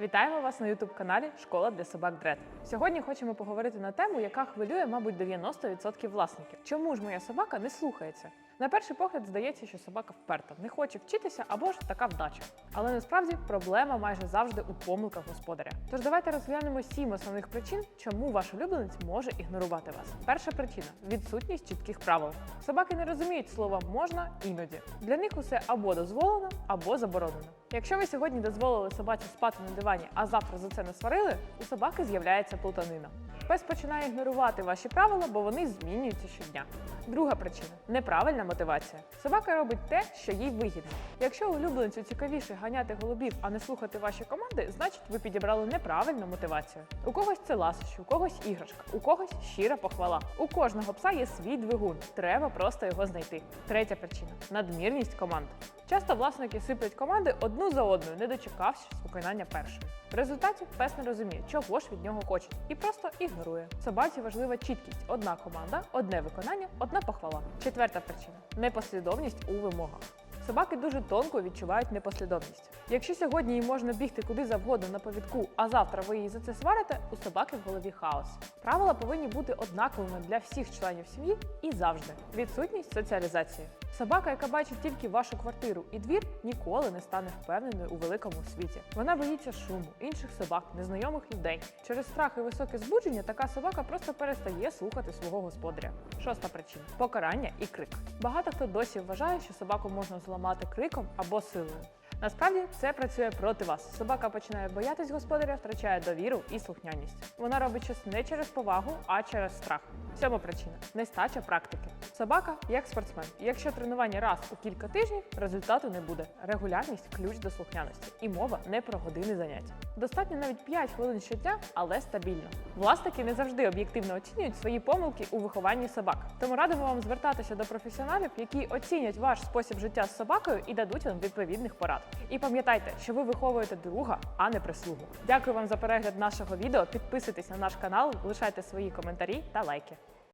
Вітаємо вас на youtube каналі Школа для собак Дред. Сьогодні хочемо поговорити на тему, яка хвилює, мабуть, 90% власників. Чому ж моя собака не слухається? На перший погляд здається, що собака вперта, не хоче вчитися або ж така вдача. Але насправді проблема майже завжди у помилках господаря. Тож давайте розглянемо сім основних причин, чому ваш улюбленець може ігнорувати вас. Перша причина відсутність чітких правил. Собаки не розуміють слова можна іноді. Для них усе або дозволено, або заборонено. Якщо ви сьогодні дозволили собаці спати на дивані, а завтра за це не сварили, у собаки з'являється плутанина. Пес починає ігнорувати ваші правила, бо вони змінюються щодня. Друга причина неправильна мотивація. Собака робить те, що їй вигідно. Якщо улюбленцю цікавіше ганяти голубів, а не слухати ваші команди, значить ви підібрали неправильну мотивацію. У когось це ласощі, у когось іграшка, у когось щира похвала. У кожного пса є свій двигун. Треба просто його знайти. Третя причина надмірність команд. Часто власники сиплять команди одну за одною, не дочекавшись виконання першої. В результаті пес не розуміє, чого ж від нього хочуть, і просто ігнорує. Собаці важлива чіткість: одна команда, одне виконання, одна похвала. Четверта причина непослідовність у вимогах. Собаки дуже тонко відчувають непослідовність. Якщо сьогодні їй можна бігти куди завгодно на повідку, а завтра ви її за це сварите, у собаки в голові хаос. Правила повинні бути однаковими для всіх членів сім'ї і завжди. Відсутність соціалізації. Собака, яка бачить тільки вашу квартиру і двір, ніколи не стане впевненою у великому світі. Вона боїться шуму, інших собак, незнайомих людей. Через страх і високе збудження така собака просто перестає слухати свого господаря. Шоста причина покарання і крик. Багато хто досі вважає, що собаку можна зламати криком або силою. Насправді це працює проти вас. Собака починає боятись господаря, втрачає довіру і слухняність. Вона робить щось не через повагу, а через страх. Сьома причина нестача практики. Собака як спортсмен. Якщо тренування раз у кілька тижнів, результату не буде. Регулярність ключ до слухняності. І мова не про години заняття. Достатньо навіть 5 хвилин щодня, але стабільно. Власники не завжди об'єктивно оцінюють свої помилки у вихованні собак. Тому радимо вам звертатися до професіоналів, які оцінять ваш спосіб життя з собакою і дадуть вам відповідних порад. І пам'ятайте, що ви виховуєте друга, а не прислугу. Дякую вам за перегляд нашого відео. Підписуйтесь на наш канал, лишайте свої коментарі та лайки.